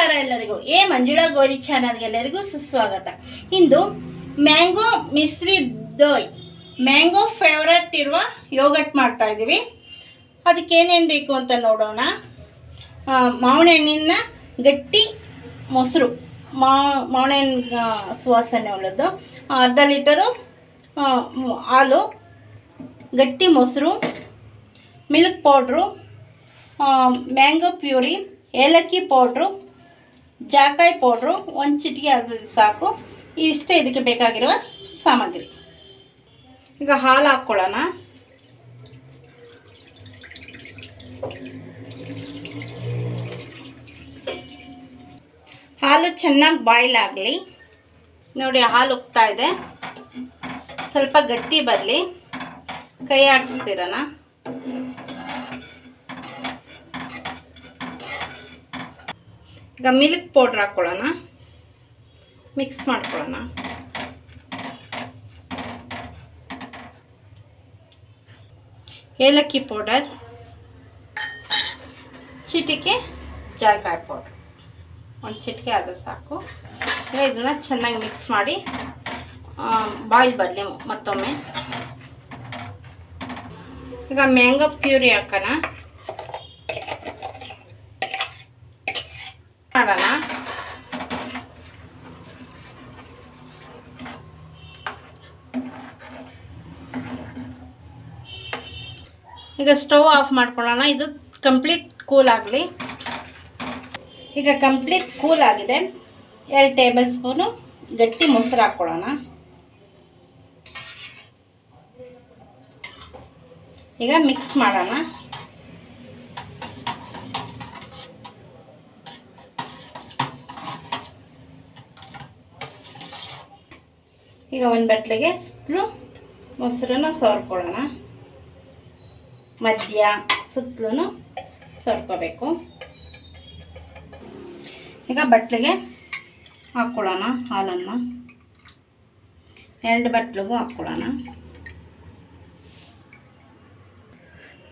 ನಮಸ್ಕಾರ ಎಲ್ಲರಿಗೂ. ಏ ಮಂಜುಳಾ ಗೋರಿ ಚಾನಲ್ಗೆ ಎಲ್ಲರಿಗೂ ಸುಸ್ವಾಗತ. ಇಂದು mango mishti doi. Mango favourite ಇರುವ ಯೋಗಟ್ ಮಾಡ್ತಾ ಇದ್ದೀವಿ. ಅದಕ್ಕೆ ಏನೇನು ಬೇಕು ಅಂತ ನೋಡೋಣ. ಆ, ಮಾವಿನ ಹಣ್ಣಿನ ಗಟ್ಟಿ ಮೊಸರು. ಮಾ ಸುವಾಸನೆ ಉಳ್ಳದ್ದು ಅರ್ಧ ಲೀಟರು ಹಾಲು ಗಟ್ಟಿ ಮೊಸರು ಮಿಲ್ಕ್ ಪೌಡ್ರು ಮ್ಯಾಂಗೋ ಪ್ಯೂರಿ ಏಲಕ್ಕಿ ಪೌಡ್ರು ಜಾಕಾಯಿ ಪೌಡ್ರು, ಒಂದು ಚಿಟಿಕೆ ಅದು ಸಾಕು. ಇಷ್ಟೇ ಇದಕ್ಕೆ ಬೇಕಾಗಿರುವ ಸಾಮಗ್ರಿ. ಈಗ ಹಾಲು ಹಾಕ್ಕೊಳ್ಳೋಣ ಹಾಲು ಚೆನ್ನಾಗಿ ಬಾಯ್ಲ್ ಆಗಲಿ. ನೋಡಿ, ಹಾಲು ಉಕ್ತಾ ಇದೆ. ಸ್ವಲ್ಪ ಗಟ್ಟಿ ಬರಲಿ. ಕೈ ಆಡಿಸ್ತಿರೋಣ ಈಗ ಮಿಲ್ಕ್ ಪೌಡ್ರ್ ಹಾಕ್ಕೊಳ್ಳೋಣ ಮಿಕ್ಸ್ ಮಾಡ್ಕೊಳ್ಳೋಣ. ಏಲಕ್ಕಿ ಪೌಡರ್ ಚಿಟಿಕೆ, ಜಾಯ್ಕಾಯಿ ಪೌಡ್ರ್ ಒಂದು ಚಿಟಿಕೆ ಅದು ಸಾಕು. ಇದನ್ನು ಚೆನ್ನಾಗಿ ಮಿಕ್ಸ್ ಮಾಡಿ ಬಾಯ್ಲ್ ಬರಲಿ ಮತ್ತೊಮ್ಮೆ. ಈಗ ಮ್ಯಾಂಗೋ ಪ್ಯೂರಿ ಹಾಕೋಣ. ಮಾಡೋಣ ಈಗ ಸ್ಟವ್ ಆಫ್ ಮಾಡ್ಕೊಳ್ಳೋಣ. ಇದು ಕಂಪ್ಲೀಟ್ ಕೂಲ್ ಆಗಲಿ. ಈಗ ಕಂಪ್ಲೀಟ್ ಕೂಲ್ ಆಗಿದೆ. ಎರಡು ಟೇಬಲ್ ಸ್ಪೂನು ಗಟ್ಟಿ ಮೊಸರು ಹಾಕ್ಕೊಳ್ಳೋಣ. ಈಗ ಮಿಕ್ಸ್ ಮಾಡೋಣ. ಈಗ ಒಂದು ಬಟ್ಲಿಗೆ ಸುತ್ತಲೂ ಮೊಸರನ್ನ ಸೋರ್ಕೊಳ್ಳೋಣ ಮಧ್ಯ ಸುತ್ತಲೂ ಸೋರ್ಕೋಬೇಕು ಈಗ ಬಟ್ಲಿಗೆ ಹಾಕ್ಕೊಳ್ಳೋಣ ಹಾಲನ್ನು. ಎರಡು ಬಟ್ಲಿಗೂ ಹಾಕ್ಕೊಳ್ಳೋಣ.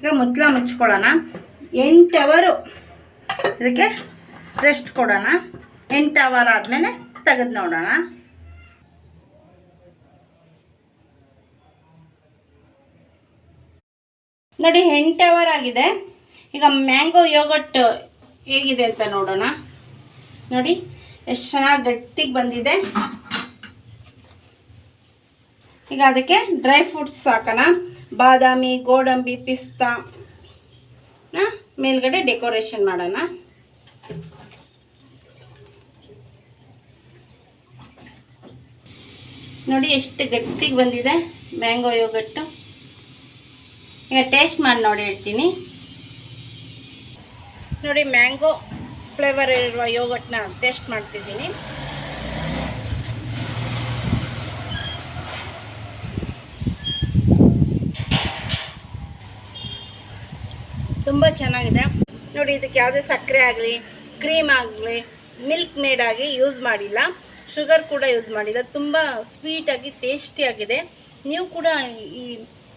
ಈಗ ಮುಚ್ಚಳ ಮುಚ್ಕೊಳ್ಳೋಣ. ಎಂಟು ಅವರು ಇದಕ್ಕೆ ರೆಸ್ಟ್ ಕೊಡೋಣ. ಎಂಟು ಅವರ್ ಆದಮೇಲೆ ತೆಗೆದು ನೋಡೋಣ. ನೋಡಿ, ಎಂಟು ಅವರ್ ಆಗಿದೆ. ಈಗ ಮ್ಯಾಂಗೋ ಯೋಗಟ್ ಹೇಗಿದೆ ಅಂತ ನೋಡೋಣ. ನೋಡಿ, ಎಷ್ಟು ಚೆನ್ನಾಗಿ ಗಟ್ಟಿಗೆ ಬಂದಿದೆ. ಈಗ ಅದಕ್ಕೆ ಡ್ರೈ ಫ್ರೂಟ್ಸ್ ಹಾಕೋಣ. ಬಾದಾಮಿ, ಗೋಡಂಬಿ, ಪಿಸ್ತಾ ಮೇಲ್ಗಡೆ ಡೆಕೋರೇಷನ್ ಮಾಡೋಣ. ನೋಡಿ, ಎಷ್ಟು ಗಟ್ಟಿಗೆ ಬಂದಿದೆ ಮ್ಯಾಂಗೋ ಯೋಗಟ್ಟು ಈಗ ಟೇಸ್ಟ್ ಮಾಡಿ ನೋಡಿ ಹೇಳ್ತೀನಿ. ನೋಡಿ ಮ್ಯಾಂಗೋ ಫ್ಲೇವರ್ ಇರುವ ಯೋಗಟ್ನ ಟೇಸ್ಟ್ ಮಾಡ್ತಿದ್ದೀನಿ. ತುಂಬ ಚೆನ್ನಾಗಿದೆ. ನೋಡಿ ಇದಕ್ಕೆ ಯಾವುದೇ ಸಕ್ಕರೆ ಆಗಲಿ ಕ್ರೀಮ್ ಆಗಲಿ ಮಿಲ್ಕ್ ಮೇಡಾಗಿ ಯೂಸ್ ಮಾಡಿಲ್ಲ. ಶುಗರ್ ಕೂಡ ಯೂಸ್ ಮಾಡಿಲ್ಲ. ತುಂಬ ಸ್ವೀಟಾಗಿ ಟೇಸ್ಟಿಯಾಗಿದೆ ನೀವು ಕೂಡ ಈ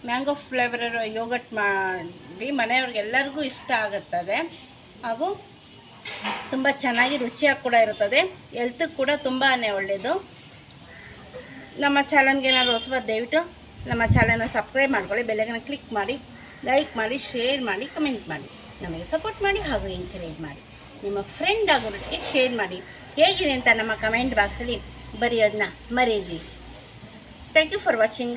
ಮ್ಯಾಂಗೋ ಫ್ಲೇವರ್ ಯೋಗಟ್ ಮಾಡಿ ಮನೆಯವ್ರಿಗೆಲ್ಲರಿಗೂ ಇಷ್ಟ ಆಗುತ್ತದೆ. ಹಾಗೂ ತುಂಬ ಚೆನ್ನಾಗಿ ರುಚಿಯಾಗಿ ಕೂಡ ಇರುತ್ತದೆ. ಹೆಲ್ತಿಗೆ ಕೂಡ ತುಂಬಾ ಒಳ್ಳೆಯದು ನಮ್ಮ ಚಾನಲ್ಗೆ ಏನಾದರೂ ಹೊಸಬ ದಯವಿಟ್ಟು ನಮ್ಮ ಚಾನಲ್ನ ಸಬ್ಸ್ಕ್ರೈಬ್ ಮಾಡ್ಕೊಳ್ಳಿ ಬೆಲೆಗನ್ನು ಕ್ಲಿಕ್ ಮಾಡಿ, ಲೈಕ್ ಮಾಡಿ, ಶೇರ್ ಮಾಡಿ, ಕಮೆಂಟ್ ಮಾಡಿ. ನಮಗೆ ಸಪೋರ್ಟ್ ಮಾಡಿ ಹಾಗೂ ಎನ್ಕರೇಜ್ ಮಾಡಿ. ನಿಮ್ಮ ಫ್ರೆಂಡ್ ಆಗೋರಿಗೆ ಶೇರ್ ಮಾಡಿ. ಹೇಗಿದೆ ಅಂತ ನಮ್ಮ ಕಮೆಂಟ್ ಬಾಕ್ಸಲ್ಲಿ ಬರೆಯೋದನ್ನ ಮರೆಯಿರಿ ಥ್ಯಾಂಕ್ ಯು ಫಾರ್ ವಾಚಿಂಗ್